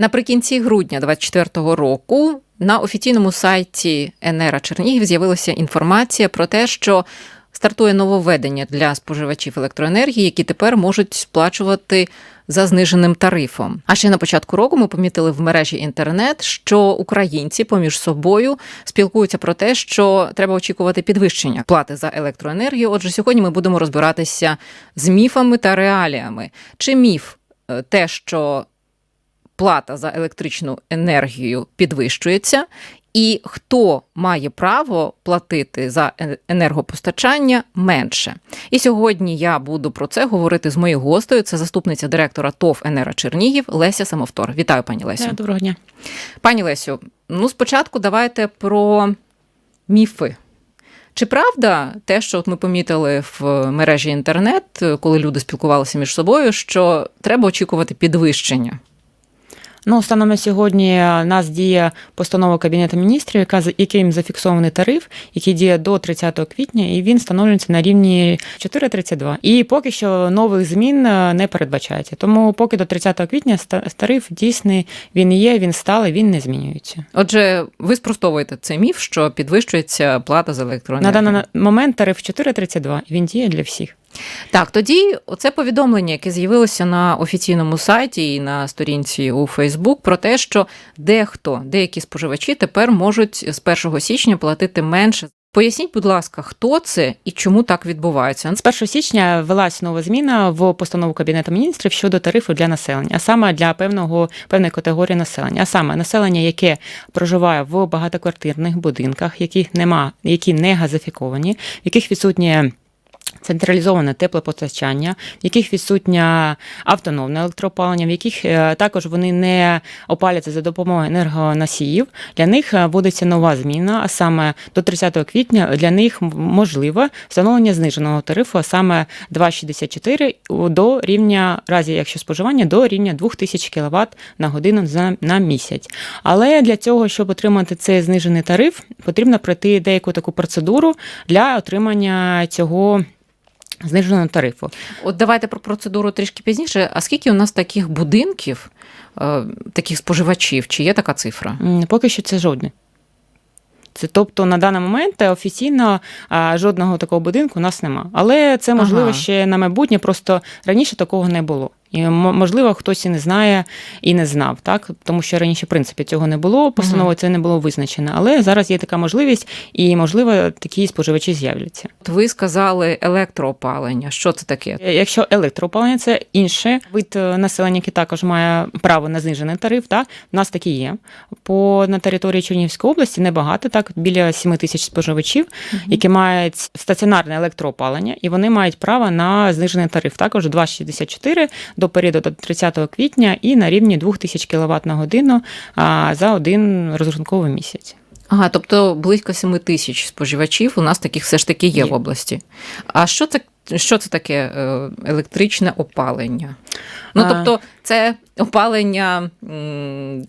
Наприкінці грудня 2024 року на офіційному сайті Енера Чернігів з'явилася інформація про те, що стартує нововведення для споживачів електроенергії, які тепер можуть сплачувати за зниженим тарифом. А ще на початку року ми помітили в мережі інтернет, що українці поміж собою спілкуються про те, що треба очікувати підвищення плати за електроенергію. Отже, сьогодні ми будемо розбиратися з міфами та реаліями. Чи міф е, те, що плата за електричну енергію підвищується, і хто має право платити за е- енергопостачання менше. І сьогодні я буду про це говорити з моєю гостею. Це заступниця директора ТОВ Енера Чернігів Леся Самовтор. Вітаю, пані Лесю. Доброго дня. Пані Лесю, ну спочатку давайте про міфи. Чи правда те, що от ми помітили в мережі інтернет, коли люди спілкувалися між собою, що треба очікувати підвищення? Ну, станом на сьогодні у нас діє постанова Кабінету міністрів, яка яким зафіксований тариф, який діє до 30 квітня, і він встановлюється на рівні 4,32. І поки що нових змін е, не передбачається. Тому поки до 30 квітня тариф дійсний, він є, він сталий, він не змінюється. Отже, ви спростовуєте цей міф, що підвищується плата за На даний момент тариф 4,32, і він діє для всіх. Так, тоді оце повідомлення, яке з'явилося на офіційному сайті і на сторінці у Фейсбук, про те, що дехто, деякі споживачі тепер можуть з 1 січня платити менше. Поясніть, будь ласка, хто це і чому так відбувається? З 1 січня ввелась нова зміна в постанову Кабінету міністрів щодо тарифу для населення, а саме для певного певної категорії населення, а саме населення, яке проживає в багатоквартирних будинках, яких нема, які не газифіковані, в яких відсутнє. Централізоване теплопостачання, в яких відсутнє автономне електроопалення, в яких е, також вони не опаляться за допомогою енергоносіїв. Для них е, вводиться нова зміна, а саме до 30 квітня для них можливе встановлення зниженого тарифу, а саме 2,64 у- до рівня, разі якщо споживання, до рівня 2000 кВт на годину за- на місяць. Але для цього, щоб отримати цей знижений тариф, потрібно пройти деяку таку процедуру для отримання цього. Зниженого тарифу. От давайте про процедуру трішки пізніше. А скільки у нас таких будинків, е, таких споживачів? Чи є така цифра? Поки що це жодне. Це тобто на даний момент офіційно а, жодного такого будинку у нас нема. Але це можливо Ага. ще на майбутнє, просто раніше такого не було. І можливо, хтось і не знає і не знав, так тому що раніше, в принципі, цього не було, постановою це не було визначено. Але зараз є така можливість, і можливо такі споживачі з'являться. Ви сказали електроопалення. Що це таке? Е, Якщо електроопалення це інший вид е, населення, який також має право на знижений тариф, так у нас такі є. По на території Чернігівської області небагато, так біля 7 тисяч споживачів, які мають стаціонарне електроопалення, і вони мають право на знижений тариф. Також 2,64 до періоду до 30 квітня і на рівні 2000 кВт на годину за один розрахунковий місяць. Ага, тобто близько 7 тисяч споживачів у нас таких все ж таки є, Є. в області. А що це, що це таке е, електричне опалення? Ну, тобто, це опалення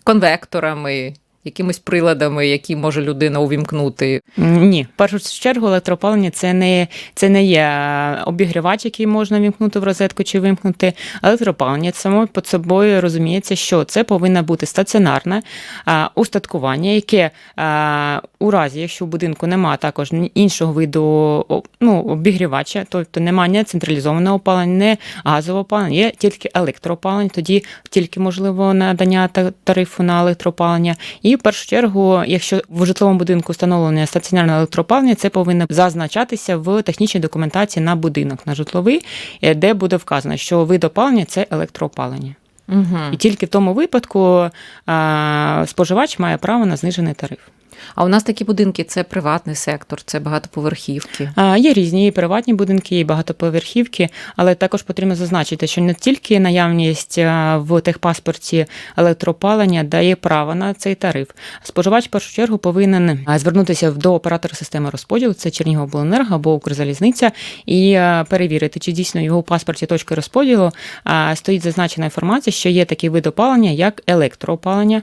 конвекторами, якимись приладами, які може людина увімкнути. Ні, в першу чергу електроопалення це не, це не є е, обігрівач, який можна вімкнути в розетку чи вимкнути. Електроопалення само під собою розуміється, що це повинно бути стаціонарне а, устаткування, яке а, у разі, якщо в будинку немає також іншого виду ну, обігрівача, тобто немає централізованого опалення, не газового опалення, є тільки електроопалення, тоді тільки можливо надання тарифу на електроопалення. І в першу чергу, якщо в житловому будинку встановлене стаціонарне електропалення, це повинно зазначатися в технічній документації на будинок, на житловий, е, де буде вказано, що вид опалення це електроопалення. Угу. І тільки в тому випадку а, споживач має право на знижений тариф. А у нас такі будинки це приватний сектор, це багатоповерхівки. А, Є різні і приватні будинки, і багатоповерхівки, але також потрібно зазначити, що не тільки наявність в техпаспорті електроопалення дає право на цей тариф. Споживач в першу чергу повинен звернутися до оператора системи розподілу, це Чернігівобленерго або Укрзалізниця, і перевірити, чи дійсно його паспорті точки розподілу стоїть зазначена інформація, що є такий вид опалення, як електроопалення.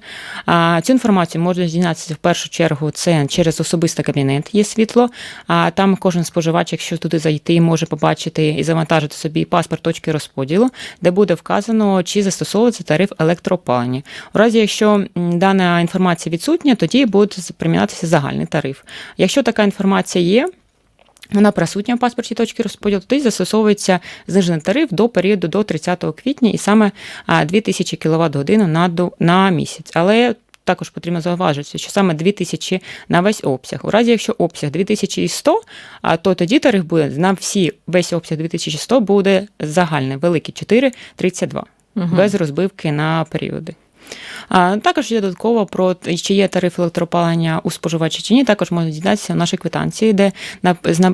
Цю інформацію можна дізнатися в першу чергу чергу це через особистий кабінет є світло. А там кожен споживач, якщо туди зайти, може побачити і завантажити собі паспорт точки розподілу, де буде вказано, чи застосовується тариф електроопалення. У разі, якщо дана інформація відсутня, тоді буде примінятися загальний тариф. Якщо така інформація є. Вона присутня в паспорті точки розподілу, тоді застосовується знижений тариф до періоду до 30 квітня і саме 2000 кВт годину на, на місяць. Але також потрібно зауважити, що саме 2000 на весь обсяг. У разі, якщо обсяг 2100, а, то тоді тариф буде на всі весь обсяг 2100 буде загальний, великий 4,32 угу. без розбивки на періоди. Також є додатково про чи є тариф електропалення у споживача чи ні. Також можна дізнатися в нашій квитанції, де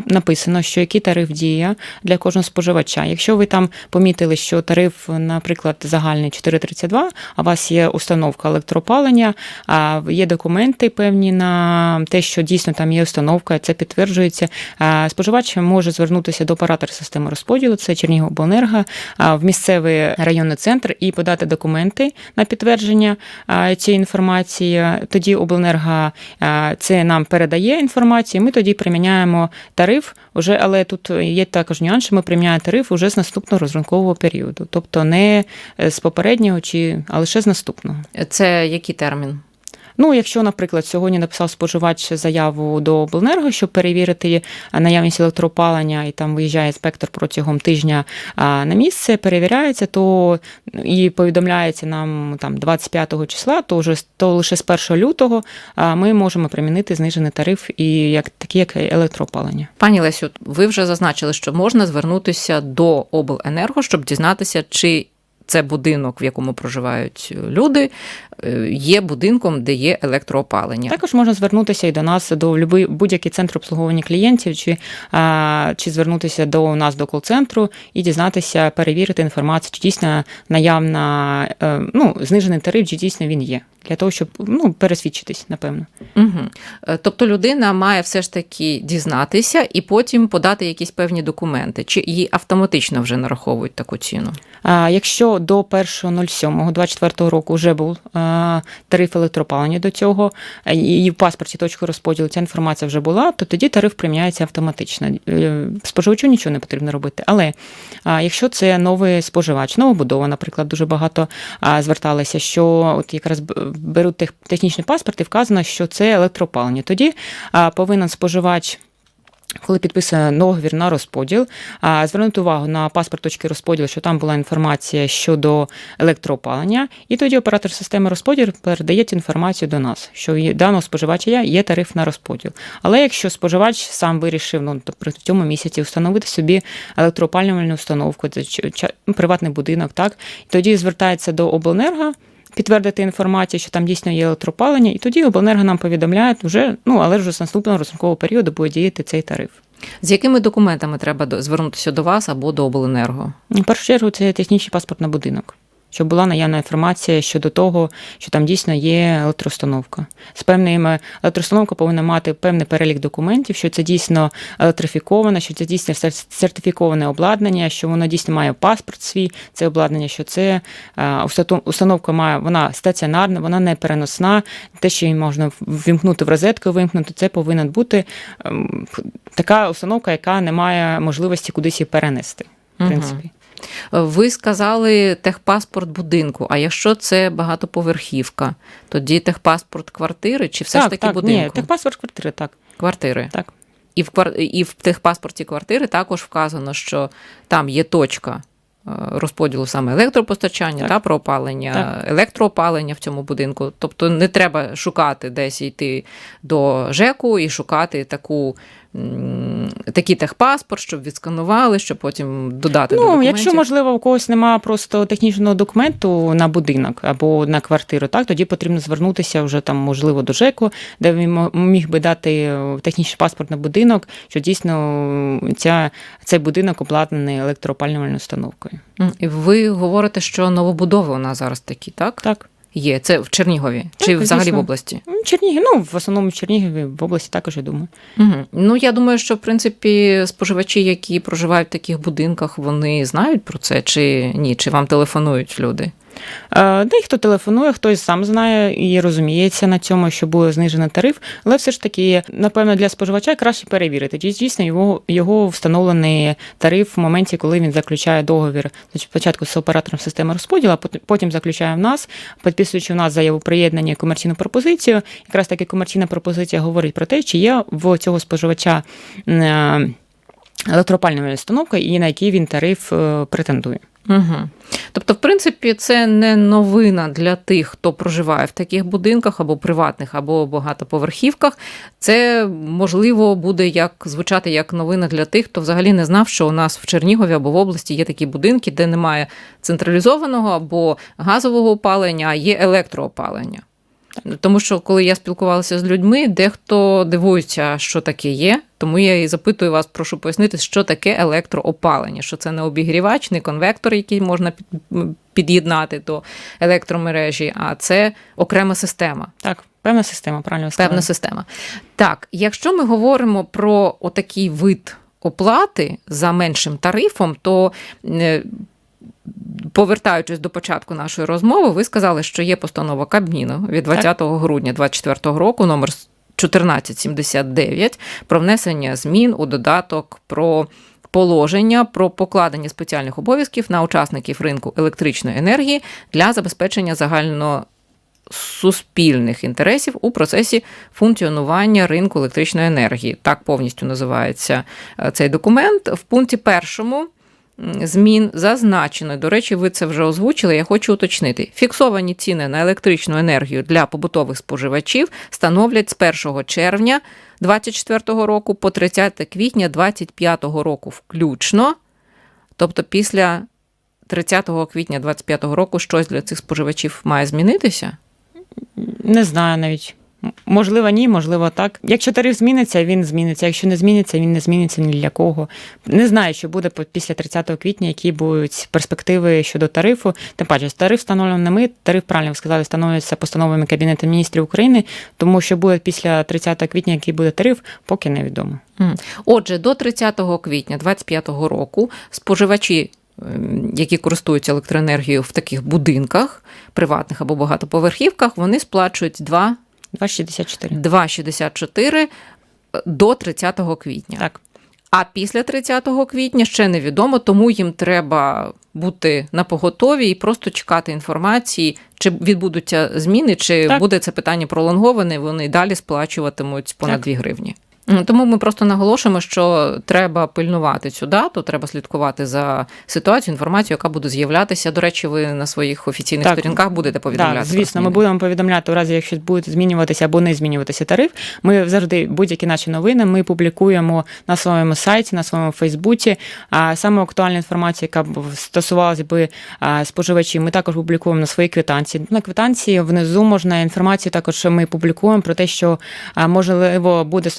написано, що який тариф діє для кожного споживача. Якщо ви там помітили, що тариф, наприклад, загальний 4,32, а у вас є установка електропалення, є документи певні на те, що дійсно там є установка, це підтверджується. Споживач може звернутися до оператора системи розподілу, це Чернігівобленерго, а, в місцевий районний центр і подати документи на підтвердження а, цієї інформації. Тоді обленерго це нам передає інформацію. Ми тоді приміняємо тариф, уже, але тут є також нюанс, що ми приміняємо тариф уже з наступного розрахункового періоду, тобто не з попереднього, чи а лише з наступного. Це який термін? Ну, якщо, наприклад, сьогодні написав споживач заяву до обленерго, щоб перевірити наявність електроопалення, і там виїжджає інспектор протягом тижня на місце, перевіряється, то і повідомляється нам там 25 числа, то вже то лише з 1 лютого ми можемо примінити знижений тариф і як такі, як електроопалення. Пані Лесю, ви вже зазначили, що можна звернутися до обленерго, щоб дізнатися, чи це будинок, в якому проживають люди, е, є будинком, де є електроопалення. Також можна звернутися і до нас до будь-який центр обслуговування клієнтів, чи, а, чи звернутися до нас до кол-центру і дізнатися, перевірити інформацію, чи дійсно наявна е, ну, знижений тариф, чи дійсно він є, для того, щоб ну, пересвідчитись, напевно. Угу. Тобто людина має все ж таки дізнатися і потім подати якісь певні документи, чи їй автоматично вже нараховують таку ціну? А якщо до 1.07.24 року вже був а, тариф електропалення до цього, і в паспорті точки розподілу ця інформація вже була, то тоді тариф приміняється автоматично. Е, Споживачу нічого не потрібно робити. Але якщо це новий споживач, новобудова, наприклад, дуже багато зверталися, що от якраз беруть технічний паспорт і вказано, що це електропалення. Тоді повинен споживач. Коли підписує договір на розподіл, звернути увагу на паспорт точки розподілу, що там була інформація щодо електроопалення, і тоді оператор системи розподілу передає цю інформацію до нас, що є- даного споживача є- тариф на розподіл. Але якщо споживач сам вирішив ну, в цьому місяці встановити собі електроопалювальну установку, приватний будинок, так тоді звертається до обленерго. Підтвердити інформацію, що там дійсно є електропалення, і тоді обленерго нам повідомляють вже, ну але вже з наступного розрахункового періоду буде діяти цей тариф. З якими документами треба звернутися до вас або до обленерго? В першу чергу це технічний паспорт на будинок, щоб була наявна інформація щодо того, що там дійсно є електроустановка. З певними електроустановка повинна мати певний перелік документів, що це дійсно електрифіковане, що це дійсно сертифіковане обладнання, що воно дійсно має паспорт свій, це обладнання, що це е, установка має вона стаціонарна, вона не переносна. Те, що її можна ввімкнути в розетку, вимкнути, це повинна бути ем, така установка, яка не має можливості кудись її перенести. В принципі. Ви сказали техпаспорт будинку. А якщо це багатоповерхівка, тоді техпаспорт квартири чи все так, ж таки так, будинку? Ні, техпаспорт квартири, так. Квартири. Так. І в квар... і в техпаспорті квартири також вказано, що там є точка е, розподілу саме електропостачання Так. та про опалення, Так. електроопалення в цьому будинку. Тобто не треба шукати десь йти до ЖЕКу і шукати таку. Такий техпаспорт, щоб відсканували, щоб потім додати до Ну, документів. якщо, можливо, у когось немає просто технічного документу на будинок або на квартиру, так, тоді потрібно звернутися вже там, можливо, до ЖЕКу, де він міг би дати е, технічний паспорт на будинок, що дійсно ця, цей будинок обладнаний електроопалювальною установкою. І Ви говорите, що новобудови у нас зараз такі, так? Так. Є. Це в Чернігові чи Так, взагалі звісно. в області? Ну, Чернігів, ну, в основному в Чернігові, в області також, я думаю. Угу. Ну, я думаю, що в принципі споживачі, які проживають в таких будинках, вони знають про це чи ні? Чи вам телефонують люди? Дехто телефонує, хтось сам знає і розуміється на цьому, що буде знижений тариф, але все ж таки, напевно, для споживача краще перевірити, чи дійсно його, його встановлений тариф в моменті, коли він заключає договір. Значить, спочатку з оператором системи розподілу, а потім заключає в нас, підписуючи в нас заяву приєднання комерційну пропозицію. Якраз таки комерційна пропозиція говорить про те, чи є в цього споживача е, електропальна установка і на який він тариф е, претендує. Угу. Тобто, в принципі, це не новина для тих, хто проживає в таких будинках або приватних, або багатоповерхівках. Це можливо буде як звучати як новина для тих, хто взагалі не знав, що у нас в Чернігові або в області є такі будинки, де немає централізованого або газового опалення, а є електроопалення. Тому що коли я спілкувалася з людьми, дехто дивується, що таке є. Тому я і запитую вас, прошу пояснити, що таке електроопалення, що це не обігрівач, не конвектор, який можна під- під'єднати до електромережі, а це окрема система. Так, певна система, правильно сказали. Певна система. Так, якщо ми говоримо про отакий вид оплати за меншим тарифом, то е, повертаючись до початку нашої розмови, ви сказали, що є постанова Кабміну від 20 грудня 2024 року, номер 1479, про внесення змін у додаток про. Положення про покладення спеціальних обов'язків на учасників ринку електричної енергії для забезпечення загально суспільних інтересів у процесі функціонування ринку електричної енергії. Так повністю називається е, цей документ. В пункті першому змін зазначено, до речі, ви це вже озвучили. Я хочу уточнити. Фіксовані ціни на електричну енергію для побутових споживачів становлять з 1 червня 2024 року по 30 квітня 2025 року включно. Тобто після 30 квітня 2025 року щось для цих споживачів має змінитися? Не знаю навіть. Можливо, ні, можливо, так. Якщо тариф зміниться, він зміниться. Якщо не зміниться, він не зміниться ні для кого. Не знаю, що буде після 30 квітня, які будуть перспективи щодо тарифу. Тим паче, тариф встановлено не ми. Тариф, правильно ви сказали, встановлюється постановами Кабінету міністрів України, тому що буде після 30 квітня, який буде тариф, поки невідомо. Отже, до 30 квітня 2025 року споживачі, ем, які користуються електроенергією в таких будинках, приватних або багатоповерхівках, вони сплачують 2, 2,64. 2,64 до 30 квітня. Так. А після 30 квітня ще невідомо, тому їм треба бути на поготові і просто чекати інформації, чи відбудуться зміни, чи Так. буде це питання пролонговане, вони далі сплачуватимуть понад Так. 2 гривні. Тому ми просто наголошуємо, що треба пильнувати цю дату, треба слідкувати за ситуацією, інформацією, яка буде з'являтися. До речі, ви на своїх офіційних Так. сторінках будете повідомляти. Так, звісно, ми будемо повідомляти у разі, якщо буде змінюватися або не змінюватися тариф. Ми завжди будь-які наші новини ми публікуємо на своєму сайті, на своєму Фейсбуці. А саме актуальна інформація, яка стосувалася би споживачів, ми також публікуємо на своїй квитанції. На квитанції внизу можна інформацію. Також ми публікуємо про те, що можливо буде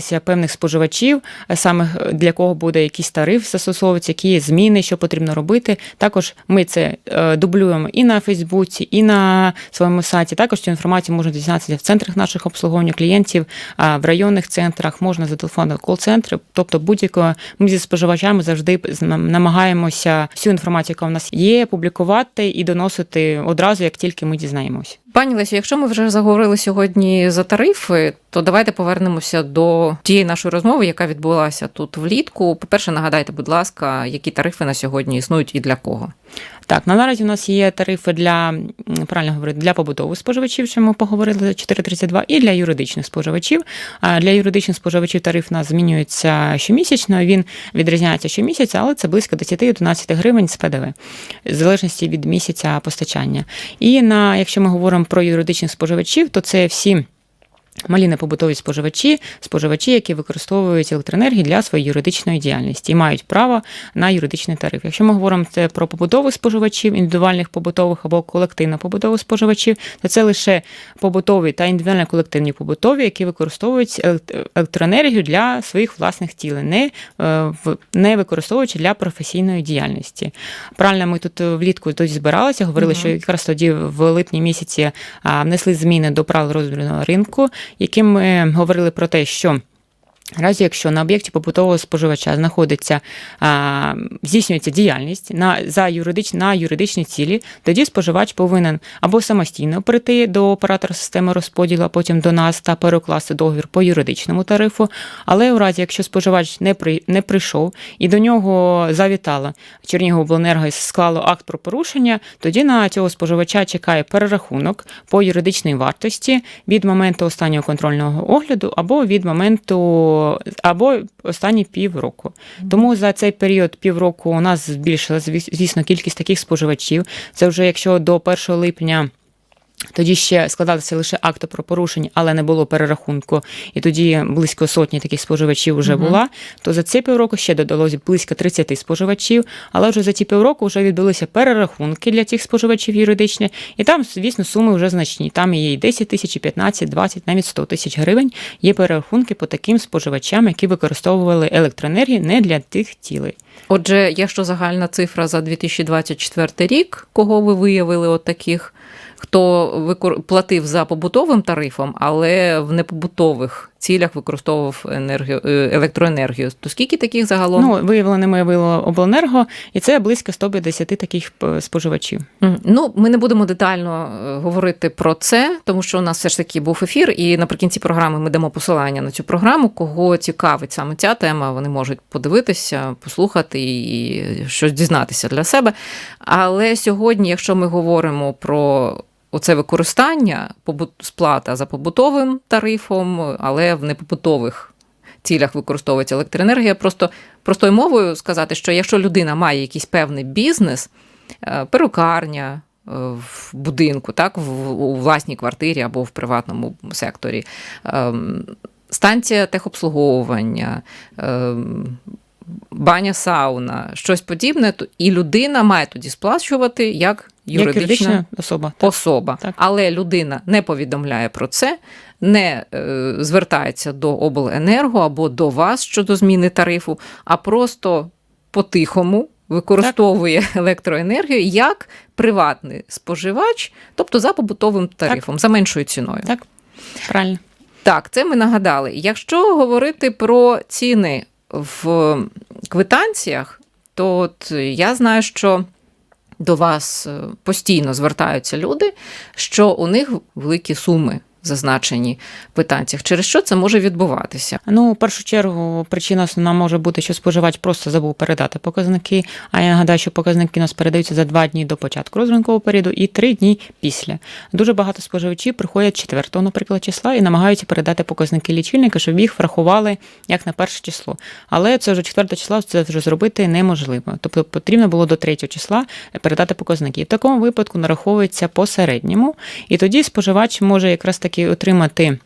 стосуватися певних споживачів, саме е, для кого буде якийсь тариф застосовуватися, які зміни, що потрібно робити. Також ми це е, дублюємо і на Фейсбуці, і на своєму сайті. Також цю інформацію можна дізнатися в центрах наших обслуговування клієнтів, в районних центрах можна за телефоном кол-центри. Тобто, будь-якого ми зі споживачами завжди нам- намагаємося всю інформацію, яка в нас є, публікувати і доносити одразу, як тільки ми дізнаємося. Пані Лесю, якщо ми вже заговорили сьогодні за тарифи, то давайте повернемося до тієї нашої розмови, яка відбулася тут влітку. По-перше, нагадайте, будь ласка, які тарифи на сьогодні існують і для кого? Так, на наразі у нас є тарифи для правильно говорити, для побутових споживачів, що ми поговорили 4,32, і для юридичних споживачів. Для юридичних споживачів тариф у нас змінюється щомісячно. Він відрізняється щомісяця, але це близько 10-11 гривень з ПДВ, в залежності від місяця постачання. І на якщо ми говоримо про юридичних споживачів, то це всі. Малі непобутові споживачі, споживачі, які використовують електроенергію для своєї юридичної діяльності і мають право на юридичний тариф. Якщо ми говоримо це про побутових споживачів, індивідуальних побутових або колективно побутових споживачів, то це лише побутові та індивідуально колективні побутові, які використовують елект- електроенергію для своїх власних цілей, не, е, не використовуючи для професійної діяльності. Правильно, ми тут влітку тоді збиралися, говорили, Мгм. що якраз тоді в липні місяці внесли зміни до правил роздрібного ринку, яким ми говорили про те, що разі, якщо на об'єкті побутового споживача знаходиться а, здійснюється діяльність на за юридич, на юридичні цілі, тоді споживач повинен або самостійно прийти до оператора системи розподілу, а потім до нас та перекласти договір по юридичному тарифу. Але у разі, якщо споживач не при не прийшов і до нього завітала Чернігівобленерго і склало акт про порушення, тоді на цього споживача чекає перерахунок по юридичній вартості від моменту останнього контрольного огляду або від моменту або останні півроку. Тому за цей період півроку у нас збільшилася, звіс- звісно, кількість таких споживачів. Це вже якщо до 1 липня. Тоді ще складалися лише акти про порушення, але не було перерахунку, і тоді близько сотні таких споживачів вже Мгм. була. То за ці півроку ще додалось близько 30 споживачів, але вже за ці півроку вже відбулися перерахунки для цих споживачів юридичні, і там, звісно, суми вже значні. Там є і 10 тисяч, і 15, 20, навіть 100 тисяч гривень. Є перерахунки по таким споживачам, які використовували електроенергію не для тих цілей. Отже, якщо загальна цифра за 2024 рік, кого ви виявили от таких, хто платив за побутовим тарифом, але в непобутових цілях використовував енергію, е, електроенергію, то скільки таких загалом? Ну, виявленими виявило обленерго, і це близько 150 таких е, споживачів. Ну, ми не будемо детально е, говорити про це, тому що у нас все ж таки був ефір, і наприкінці програми ми дамо посилання на цю програму. Кого цікавить саме ця тема, вони можуть подивитися, послухати і щось дізнатися для себе. Але сьогодні, якщо ми говоримо про оце використання, сплата за побутовим тарифом, але в непобутових цілях використовується електроенергія, просто простою мовою сказати, що якщо людина має якийсь певний бізнес, е, перукарня е, в будинку, так, у власній квартирі або в приватному секторі, ем, станція техобслуговування, ем, баня, сауна, щось подібне, і людина має тоді сплачувати Як юридична юридична особа. Так. особа. Так. Але людина не повідомляє про це, не е, звертається до обленерго або до вас щодо зміни тарифу, а просто по-тихому використовує електроенергію як приватний споживач, тобто за побутовим тарифом, за меншою ціною. Так, правильно. Так, це ми нагадали. Якщо говорити про ціни в квитанціях, то от я знаю, що до вас е, постійно звертаються люди, що у них великі суми в квитанціях. Через що це може відбуватися? Ну, в першу чергу, причина основна може бути, що споживач просто забув передати показники. А я нагадаю, що показники у нас передаються за два дні до початку розрахункового періоду і три дні після. Дуже багато споживачів приходять 4, наприклад, числа і намагаються передати показники лічильника, щоб їх врахували як на перше число. Але це вже 4 числа це вже зробити неможливо. Тобто потрібно було до 3 числа передати показники. В такому випадку нараховується по середньому, і тоді споживач може якраз таки отримати.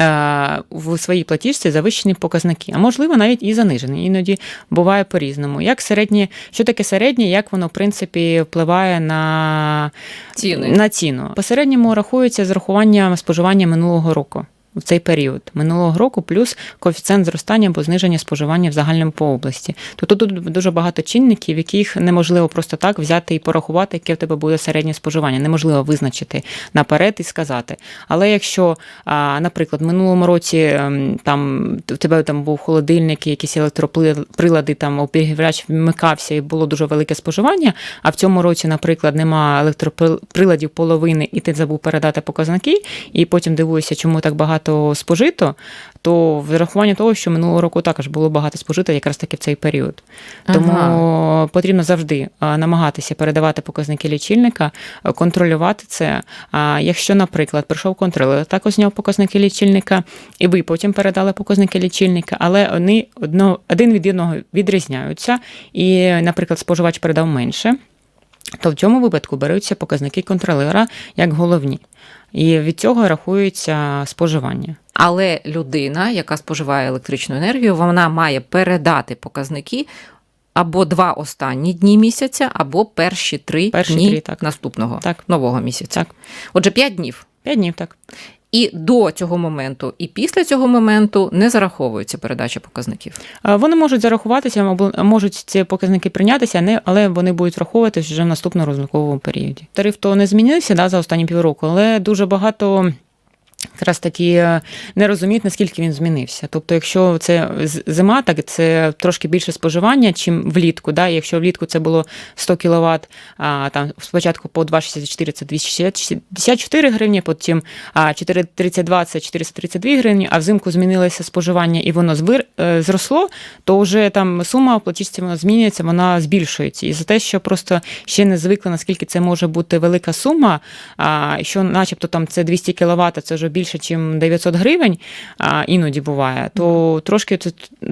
е, В своїй платіжці завищені показники, а можливо навіть і занижені. Іноді буває по-різному. Як середнє, що таке середнє, як воно в принципі впливає на Ціни. на ціну. По середньому рахується з рахуванням споживання минулого року. В цей період минулого року плюс коефіцієнт зростання або зниження споживання в загальному по області. Тобто тут дуже багато чинників, яких неможливо просто так взяти і порахувати, яке в тебе буде середнє споживання. Неможливо визначити наперед і сказати. Але якщо, наприклад, в минулому році ем, там в тебе там був холодильник, якісь електроприлади, там обігрівач вмикався і було дуже велике споживання, а в цьому році, наприклад, нема електроприладів половини, і ти забув передати показники, і потім дивуєшся, чому так багато спожито, то врахування того, що минулого року також було багато спожито якраз таки в цей період. Тому Ага. потрібно завжди намагатися передавати показники лічильника, контролювати це. А якщо, наприклад, прийшов контролер, також зняв показники лічильника, і ви потім передали показники лічильника, але вони одно, один від одного відрізняються, і, наприклад, споживач передав менше. То в цьому випадку беруться показники контролера як головні, і від цього рахується споживання. Але людина, яка споживає електричну енергію, вона має передати показники або два останні дні місяця, або перші три Перші дні три, так. наступного Так. нового місяця. Так. Отже, п'ять днів. П'ять днів так. І до цього моменту, і після цього моменту не зараховується передача показників. Е, Вони можуть зарахуватися, можуть ці показники прийнятися, але вони будуть враховуватися вже в наступному розмірковому періоді. Тариф то не змінився да, за останні півроку, але дуже багато. Якраз таки е, не розуміють, наскільки він змінився. Тобто, якщо це зима, так це трошки більше споживання, чим влітку. Да? Якщо влітку це було 100 кВт, а там спочатку по 2,64 це 264 гривні, потім а, 4,32 це 432 гривні, а взимку змінилося споживання і воно звир, е, зросло, то вже там сума оплатіжці вона змінюється, вона збільшується. І за те, що просто ще не звикли, наскільки це може бути велика сума, а, що начебто там це 200 кВт, це вже більше, ніж 900 гривень, а, іноді буває, то трошки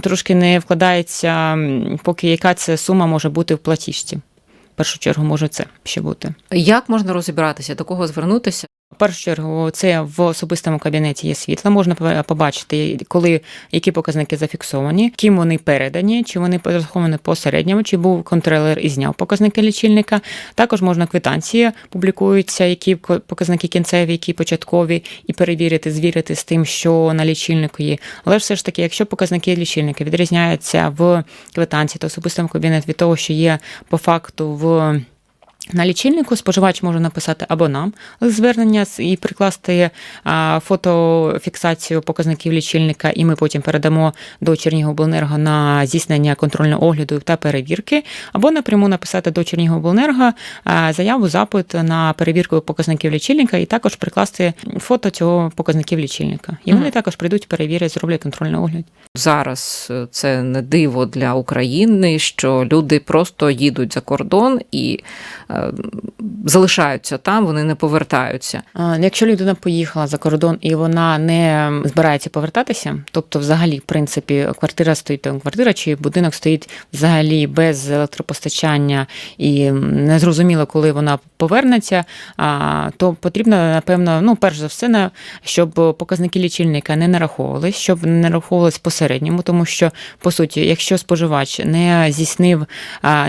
трошки не вкладається, поки яка це сума може бути в платіжці. В першу чергу може це ще бути. Як можна розібратися, до кого звернутися? Першу чергу, це в особистому кабінеті є світло. Можна побачити, коли які показники зафіксовані, ким вони передані, чи вони пораховані по середньому, чи був контролер і зняв показники лічильника. Також можна квитанції публікуються, які показники кінцеві, які початкові, і перевірити, звірити з тим, що на лічильнику є. Але все ж таки, якщо показники лічильника відрізняються в квитанції та особистому кабінеті від того, що є по факту в. На лічильнику споживач може написати або нам звернення і прикласти фотофіксацію показників лічильника, і ми потім передамо до Чернігобленерго на здійснення контрольного огляду та перевірки, або напряму написати до Чернігобленерго заяву, запит на перевірку показників лічильника, і також прикласти фото цього показників лічильника. І вони Мгм. також прийдуть, перевірять, зроблять контрольний огляд. Зараз е, це не диво для України, що люди просто їдуть за кордон і е, залишаються там, вони не повертаються. Якщо людина поїхала за кордон і вона не збирається повертатися, тобто, взагалі, в принципі, квартира стоїть там квартира чи будинок стоїть взагалі без електропостачання і незрозуміло, коли вона повернеться, то потрібно, напевно, ну, перш за все, щоб показники лічильника не нараховувались, щоб не нараховувались по середньому, тому що, по суті, якщо споживач не здійснив,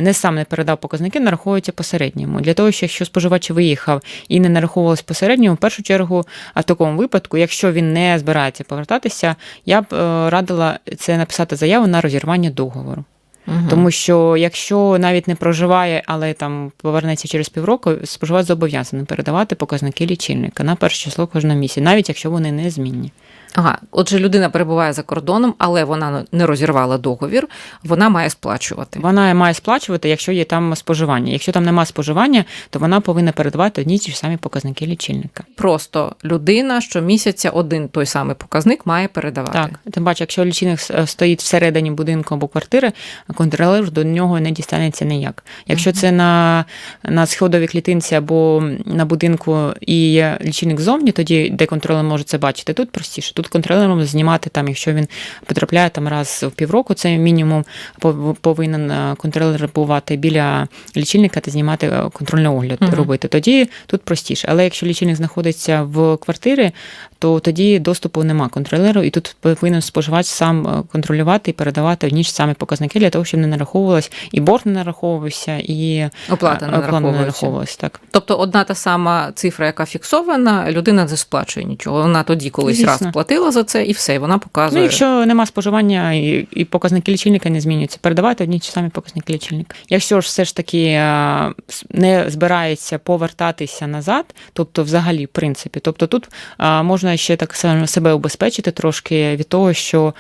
не сам не передав показники, нараховується по середньому. Для того, що якщо споживач виїхав і не нараховувалось по середньому, в першу чергу, а в такому випадку, якщо він не збирається повертатися, я б е, радила це написати заяву на розірвання договору. Мгм. Тому що якщо навіть не проживає, але там повернеться через півроку, споживач зобов'язаний передавати показники лічильника на перше число кожного місяця, навіть якщо вони не змінні. Ага, отже, людина перебуває за кордоном, але вона не розірвала договір, вона має сплачувати. Вона має сплачувати, якщо є там споживання. Якщо там немає споживання, то вона повинна передавати одні ті ж самі показники лічильника. Просто людина щомісяця один той самий показник має передавати. Так, тим паче, якщо лічильник стоїть всередині будинку або квартири, контролер до нього не дістанеться ніяк. Якщо це на, на сходовій клітинці або на будинку і є лічильник зовні, тоді де контролер може це бачити, тут простіше. Тут контролер контролером знімати там, якщо він потрапляє там раз в півроку, це мінімум пов- повинен е, контролер бувати біля лічильника та знімати е, контрольний огляд угу. робити. Тоді тут простіше. Але якщо лічильник знаходиться в квартирі, то тоді доступу нема контролеру, і тут повинен споживач сам е, контролювати і передавати одні ж самі показники для того, щоб не нараховувалось і борг не нараховувався, і Оплата не е, нараховується. нараховувалась. Так. Тобто одна та сама цифра, яка фіксована, людина не сплачує нічого. Вона тоді колись Звісно. раз платила за це, і все, і вона показує. Ну, якщо нема споживання і, і показники лічильника не змінюються, передавати одні й самі показники лічильника. Якщо ж все ж таки е, не збирається повертатися назад, тобто взагалі, в принципі, тобто тут е, можна ще так само себе убезпечити трошки від того, що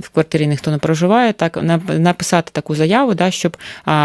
в квартирі ніхто не проживає, так написати таку заяву, да, щоб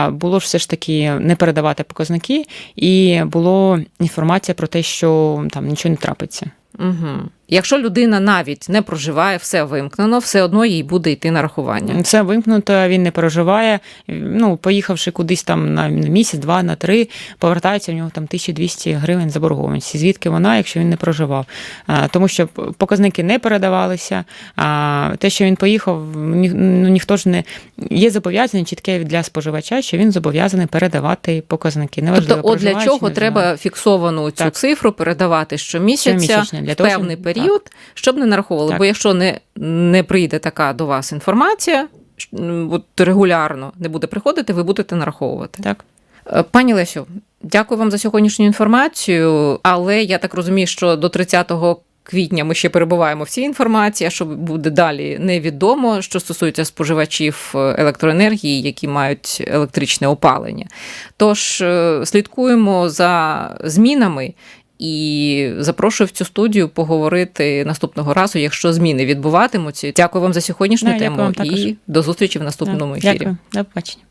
було ж все ж таки не передавати показники, і було інформація про те, що там нічого не трапиться. Угу. Якщо людина навіть не проживає, все вимкнено, все одно їй буде йти нарахування. Це вимкнуто, він не переживає. Ну, поїхавши кудись там на місяць, два, на три, повертається в нього там 1200 гривень заборгованості. Звідки вона, якщо він не проживав? А, Тому що показники не передавалися. А те, що він поїхав, ні, ну, ніхто ж не є зобов'язання чітке для споживача, що він зобов'язаний передавати показники. Неважливо, Тобто, от для чого треба фіксовану цю Так. цифру передавати щомісяця Щомісячно, для в того, щоб- період, щоб не нараховували. Так. Бо якщо не, не прийде така до вас інформація, от регулярно не буде приходити, ви будете нараховувати. Так. Е, Пані Лесю, дякую вам за сьогоднішню інформацію, але я так розумію, що до 30 квітня ми ще перебуваємо в цій інформації, а що буде далі, невідомо, що стосується споживачів е, електроенергії, які мають електричне опалення. Тож е, слідкуємо за змінами. І запрошую в цю студію поговорити наступного разу, якщо зміни відбуватимуться. Дякую вам за сьогоднішню Да, тему також. і до зустрічі в наступному ефірі. Дякую, до побачення.